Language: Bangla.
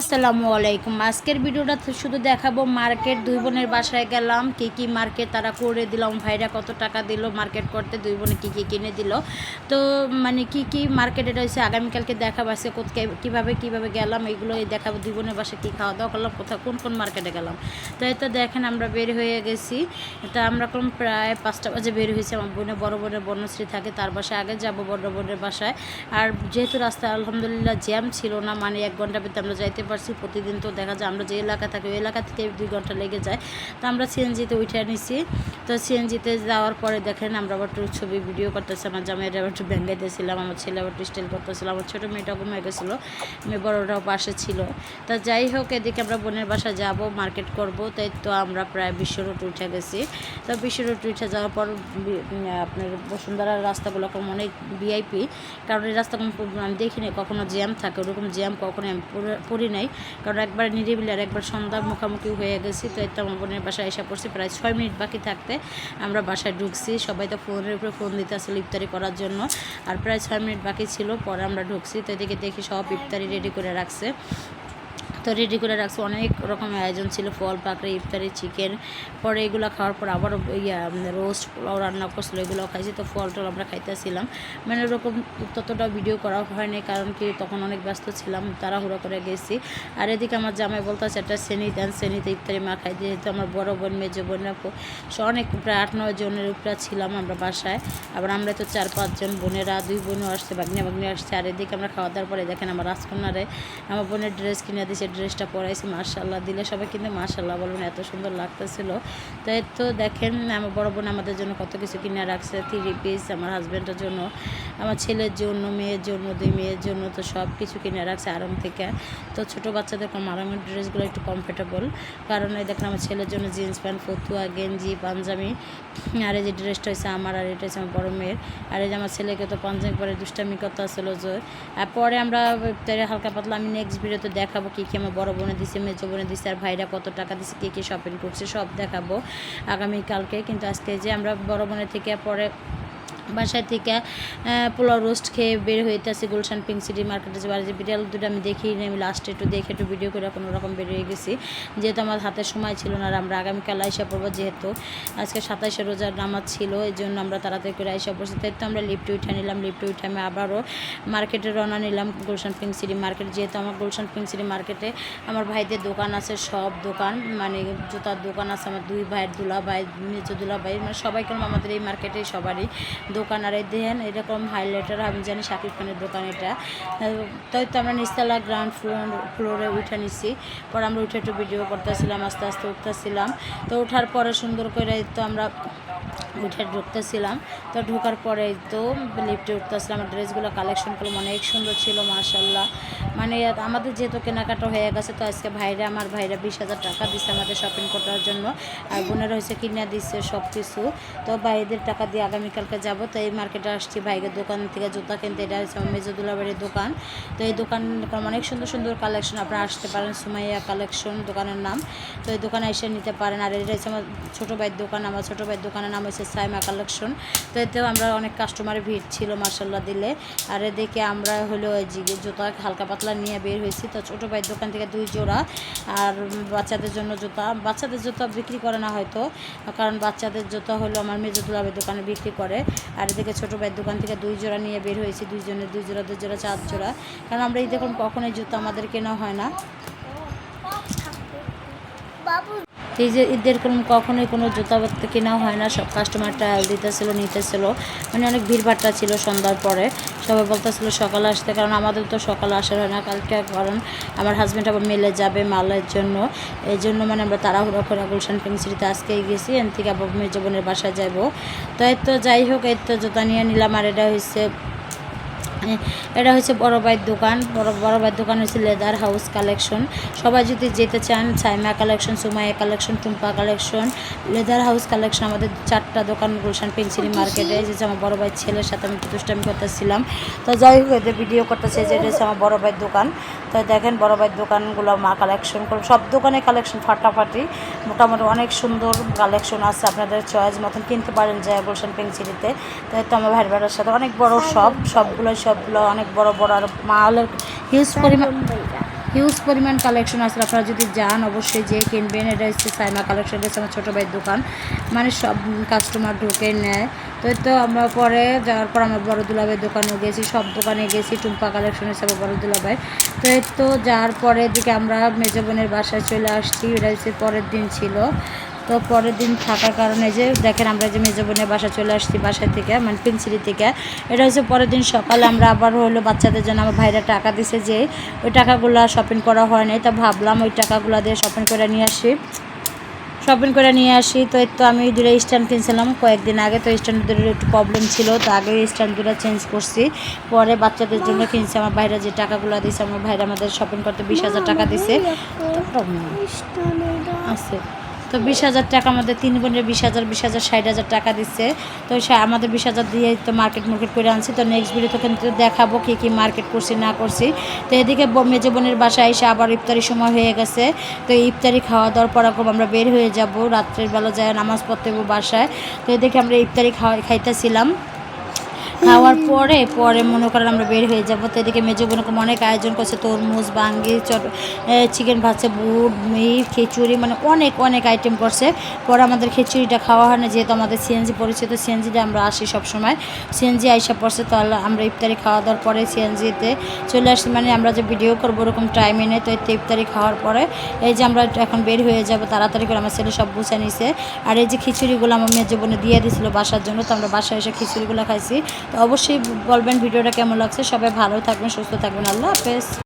আসসালামু আলাইকুম। আজকের ভিডিওটা শুধু দেখাবো মার্কেট। দুই বোনের বাসায় গেলাম, কি কি মার্কেট তারা করে দিলাম ভাইরা কত টাকা দিল, মার্কেট করতে দুই বোনে কী কী কিনে দিল। তো মানে কি কি মার্কেট এটা হচ্ছে আগামীকালকে দেখাবো, আজকে কীভাবে কীভাবে গেলাম এগুলো দেখাবো। দুই বোনের বাসায় কী খাওয়া দাওয়া করলাম, কোথাও, কোন কোন মার্কেটে গেলাম। তো এই তো দেখেন আমরা বের হয়ে গেছি। তা আমরা কোন প্রায় পাঁচটা বাজে বের হয়েছি, আমার বোনে, বড় বোনের বর্ণশ্রী থাকে, তার বাসায় আগে যাব বড় বোনের বাসায়। আর যেহেতু রাস্তায় আলহামদুলিল্লাহ জ্যাম ছিল না মানে এক ঘণ্টা ভিতরে আমরা যাইতে পারছি প্রতিদিন তো দেখা যায় আমরা যে এলাকা থাকি, ওই এলাকা থেকে দুই ঘণ্টা লেগে যায়। তো আমরা সিএনজিতে উঠে নিছি। তো সিএনজিতে যাওয়ার পরে দেখেন আমরা আবার একটু ছবি ভিডিও করতেছি আমার জামাইরা আবার একটু ব্যাঙ্গাইতেছিলাম আমার ছেলে আবার স্টাইল করতেছিল, আমার ছোটো মেয়েটা ঘুমিয়ে গেছিল, মেয়ে বড়োটাও পাশে ছিল। তা যাই হোক, এদিকে আমরা বোনের বাসা যাব মার্কেট করব, তাই তো আমরা প্রায় বিশ্ব রোড উঠে গেছি। তো বিশ্ব রোড উঠে যাওয়ার পর আপনার বসুন্ধরার রাস্তাগুলো কম অনেক ভিআইপি কারণ এই রাস্তা আমি দেখিনি, কখনো জ্যাম থাকে, ওরকম জ্যাম কখনো আমি পড়ি নাই। কারণ একবার নিরিবিলি আর একবার সন্ধ্যার মুখামুখি হয়ে গেছি, তো একটা আমার বোনের বাসায় এসে পড়ছি। প্রায় ছয় মিনিট বাকি থাকতে আমরা বাসায় ঢুকছি। সবাই তো ফোনের উপরে ফোন দিতে আসলে ইফতারি করার জন্য। আর প্রায় ছয় মিনিট বাকি ছিল, পরে আমরা ঢুকছি। তো এদিকে দেখি সব ইফতারি রেডি করে রাখছে। তো রেডি করে রাখছে। অনেক রকমের আয়োজন ছিল, ফল, পাকড়ি, ইফতারি চিকেন পরে এগুলো খাওয়ার পর আবার ইয়া রোস্ট পোলাও রান্না করছিল এগুলো খাইছি। তো ফল টল আমরা খাইতেছিলাম। মানে ওরকম ততটা ভিডিও করা হয়নি, কারণ কি তখন অনেক ব্যস্ত ছিলাম, তাড়াহুড়ো করে গেছি। আর এদিকে আমার জামাই বলতেছে, একটা শ্রেণি দেন, শ্রেণীতে ইফতারি মা খাই। যেহেতু আমার বড় বোন, মেজো বোন সে অনেক, প্রায় আট, নয় জনের উপরে ছিলাম আমরা বাসায়। আবার আমরা তো চার পাঁচজন বোনেরা, দুই বোনও আসছে বাগনি বাগনি আসছে। আর এদিকে আমরা খাওয়া দাওয়ার পরে দেখেন আমার রাজকন্যারে, আমার বোনের ড্রেস কিনে দিয়েছে ড্রেসটা পরাইছি মার্শাল্লাহ দিলে সবাই কিন্তু মার্শাল্লাহ বলবেন, এত সুন্দর লাগতেছিল। তো এর তো দেখেন, আমার বড় বোন আমাদের জন্য কত কিছু কিনে রাখছে থ্রি পিস আমার হাজব্যান্ডের জন্য। আমার ছেলের জন্য, মেয়ের জন্য, দুই মেয়ের জন্য তো সব কিছু কিনে রাখছে আরাম থেকে। তো ছোটো বাচ্চাদের কম আরামের ড্রেসগুলো একটু কমফোর্টেবল কারণ এই দেখেন আমার ছেলের জন্য জিন্স প্যান্ট, ফতুয়া, গেঞ্জি, পাঞ্জাবি। আর এই যে ড্রেসটা হয়েছে আমার, আর এটা হয়েছে আমার বড় মেয়ের। আর এই যে আমার ছেলেকে তো পাঞ্জাবি পরে দুষ্টামি করতে আসলো জোর। আর পরে আমরা হালকা পাতলা, আমি নেক্সট ভিডিওতে দেখাবো কী কী আমার বড় বোনে দিছে, মেজো বোনে দিছে, আর ভাইরা কত টাকা দিছে, কী কী শপিং করছে, সব দেখাবো আগামীকালকে। কিন্তু আজকে যে আমরা বড় বোনের থেকে পরে বাসায় থেকে পোলাও রোস্ট খেয়ে বের হইতেছি গুলশান পিঙ্ক সিটি মার্কেটে যে বাড়ি বিড়াল দুটো আমি দেখি আমি লাস্টে একটু দেখে একটু ভিডিও করে কোনো রকম বেরিয়ে গেছি। যেহেতু আমার হাতে সময় ছিল না আর আমরা আগামীকাল আইসা পড়ব যেহেতু, আজকে সাতাশে রোজার নামাজ ছিল, এই জন্য আমরা তাড়াতাড়ি করে আইসা পড়ছি। তাই তো আমরা লিফটে উঠে নিলাম লিফটে উঠে আমি আবারও মার্কেটে রওনা নিলাম গুলশান পিঙ্ক সিটি মার্কেট যেহেতু আমার গুলশান পিঙ্ক সিটি মার্কেটে আমার ভাইদের দোকান আছে, সব দোকান মানে জুতার দোকান আছে, আমার দুই ভাইয়ের দুলা ভাই মেজো দুলা ভাই মানে সবাই কেন আমাদের এই মার্কেটে সবারই দোকান আর এই দেখেন এরকম হাইলাইটার আমি জানি শাকিব খানের দোকান এটা। তাই তো আমরা নিচতলা গ্রাউন্ড ফ্লোর ফ্লোরে উঠে নিছি। পর আমরা উঠে একটু ভিডিও করতেছিলাম, আস্তে আস্তে উঠতেছিলাম। তো ওঠার পরে সুন্দর করে তো আমরা উঠে ঢুকতেছিলাম। তো ঢোকার পরে তো লিফটে উঠতেছিলাম ড্রেসগুলো কালেকশন করলাম, অনেক সুন্দর ছিল মার্শাল্লাহ মানে আমাদের যেহেতু কেনাকাটা হয়ে গেছে, তো আজকে ভাইরা আমার ভাইরা বিশ হাজার টাকা দিচ্ছে আমাদের শপিং করার জন্য, আর বোনেরা হয়েছে কিনে দিচ্ছে সব কিছু তো ভাইদের টাকা দিয়ে আগামীকালকে যাব, তো এই মার্কেটে আসছি ভাইদের দোকান থেকে জুতা কিনতে, এটা হচ্ছে আমার মেজদুল্লা বাড়ির দোকান। তো এই দোকান অনেক সুন্দর সুন্দর কালেকশন আপনারা আসতে পারেন, সুমাইয়া কালেকশন দোকানের নাম। তো এই দোকানে এসে নিতে পারেন, আর এটা হচ্ছে আমার ছোটো ভাইয়ের দোকান, আমার ছোটো ভাইয়ের দোকানের নাম হচ্ছে সাইমা কালেকশন তো এতেও আমরা অনেক কাস্টমারের ভিড় ছিল মার্শাল্লাহ দিলে। আর এদিকে আমরা হলো জুতা হালকা পাতলা নিয়ে বের হয়েছি, তো ছোটো ভাইয়ের দোকান থেকে দুই জোড়া। আর বাচ্চাদের জন্য জুতা, বাচ্চাদের জুতা বিক্রি করে না হয়তো, কারণ বাচ্চাদের জুতা হলো আমার মেজদুলাবের দোকানে বিক্রি করে। আর এদিকে ছোটো ভাইয়ের দোকান থেকে দুই জোড়া নিয়ে বের হয়েছি, দুইজনের দুই জোড়া দুই জোড়া, চার জোড়া। কারণ আমরা এই দেখুন কখনোই জুতো আমাদের কেনা হয় না। তো এই যে ঈদের কোনো কখনোই কোনো জুতা বাত্তা কেনা হয় না। সব কাস্টমার ট্রায়াল দিতেছিল, নিতেছিল। মানে অনেক ভিড়ভাট্টা ছিল সন্ধ্যার পরে। সবাই বলতেছিল সকালে আসতে, কারণ আমাদের তো সকালে আসার হয় না কালকে, কারণ আমার হাজব্যান্ড আবার মেলে যাবে মালের জন্য। এই জন্য মানে আমরা তাড়াহুড়ো করে গুলশান পিং সিটিতে আজকেই গেছি এন থেকে আবার মেজো বোনের বাসায় যাব তো এই তো যাই হোক, এই তো জুতা নিয়ে নিলাম, আর এটা হচ্ছে এটা হচ্ছে বড় ভাইয়ের দোকান। বড় বড় ভাইয়ের দোকান হচ্ছে লেদার হাউস কালেকশন। সবাই যদি যেতে চান, Saima collection, Sumaiya collection, Tumpa collection, leather house collection আমাদের চারটা দোকান গুলশান পেন্সিলি মার্কেটে যে আমার বড় ভাইয়ের ছেলের সাথে আমি দুষ্টামি করতেছিলাম। তো যাই হোক, এদের ভিডিও করতেছে যে এটা হচ্ছে আমার বড় ভাইয়ের দোকান। তো দেখেন বড় ভাইয়ের দোকানগুলো মা কালেকশন করুন সব দোকানে কালেকশন ফাটাফাটি। মোটামুটি অনেক সুন্দর কালেকশন আছে। আপনাদের চয়েস মতন কিনতে পারেন যায় গুলশান পেন্সিলিতে। তো আমার ভাইয়ের বেড়ার সাথে অনেক বড় সব সবগুলো সবগুলো অনেক বড় বড় আর মালের হিউজ পরিমাণ হিউজ পরিমাণ কালেকশন আছে। আপনারা যদি যান অবশ্যই যে কিনবেন এটা হচ্ছে সাইমা কালেকশন হচ্ছে আমার ছোটো ভাইয়ের দোকান। মানে সব কাস্টমার ঢুকে নেয়। তো তো আমরা পরে যাওয়ার পর আমার বড় দুলাভাইয়ের দোকানে গেছি সব দোকানে গেছি। টুম্পা কালেকশন আমার বড় দুলাভাই তো তো যাওয়ার পরে দিকে আমরা মেজো বোনের বাসায় চলে আসছি। এটা হচ্ছে পরের দিন ছিল। তো পরের দিন থাকার কারণে যে দেখেন আমরা যে মেজো বোনের বাসা চলে আসছি বাসা থেকে মানে পিনসিরি থেকে এটা হচ্ছে পরের দিন সকালে আমরা আবার হলো বাচ্চাদের জন্য আমার ভাইরা টাকা দিছে যে ওই টাকাগুলো শপিং করা হয় নাই তা ভাবলাম ওই টাকাগুলো দিয়ে শপিং করে নিয়ে আসি শপিং করে নিয়ে আসি তো তো আমি দুটো স্ট্যান্ড কিনছিলাম কয়েকদিন আগে তো স্ট্যান্ড দুটোর একটু প্রবলেম ছিল তো আগে স্ট্যান্ড দুটো চেঞ্জ করছি পরে বাচ্চাদের জন্য কিনছি আমার ভাইরা যে টাকাগুলো দিছে আমার ভাইরা আমাদের শপিং করতে বিশ হাজার টাকা দিছে আছে তো বিশ হাজার টাকা আমাদের তিন বোনের বিশ হাজার বিশ হাজার, ষাট হাজার টাকা দিচ্ছে। তো সে আমাদের বিশ হাজার দিয়ে তো মার্কেট মার্কেট করে আনছি। তো নেক্সট ভিডিওতে কিন্তু দেখাবো কী কী মার্কেট করছি, না করছি। তো এদিকে মেজে বোনের বাসায় এসে আবার ইফতারি সময় হয়ে গেছে। তো ইফতারি খাওয়া দাওয়ার পর আমরা বের হয়ে যাব। রাত্রের বেলা যায় নামাজ পড়তে বাসায়। তো এদিকে আমরা ইফতারি খাওয়া খাইতেছিলাম। খাওয়ার পরে পরে মনে করেন আমরা বের হয়ে যাব। তো এদিকে মেজো বোনকে অনেক আয়োজন করছে, তরমুজ, বাঙ্গি, চট চিকেন ভাজছে, বুট, মিট, খিচুড়ি মানে অনেক অনেক আইটেম করছে। পরে আমাদের খিচুড়িটা খাওয়া হয় না, যেহেতু আমাদের সিএনজি পরিচিত সিএনজিতে আমরা আসি সবসময়। সিএনজি আইসা পড়ছে, তো আল্লাহ- আমরা ইফতারি খাওয়া দাওয়ার পরে সিএনজিতে চলে আসছি মানে আমরা যে ভিডিও করব ওরকম টাইমে নেই, তো এই তো ইফতারি খাওয়ার পরে এই যে আমরা এখন বের হয়ে যাব, তাড়াতাড়ি করে আমার ছেলে সব বুঝে নিছে। আর এই যে খিচুড়িগুলো আমার মেয়ের বোনে দিয়ে দিয়েছিলো বাসার জন্য, তো আমরা বাসায় এসে খিচুড়িগুলো খাইছি। তো অবশ্যই বলবেন ভিডিওটা কেমন লাগছে। সবাই ভালো থাকবেন সুস্থ থাকবেন। আল্লাহ হাফেজ।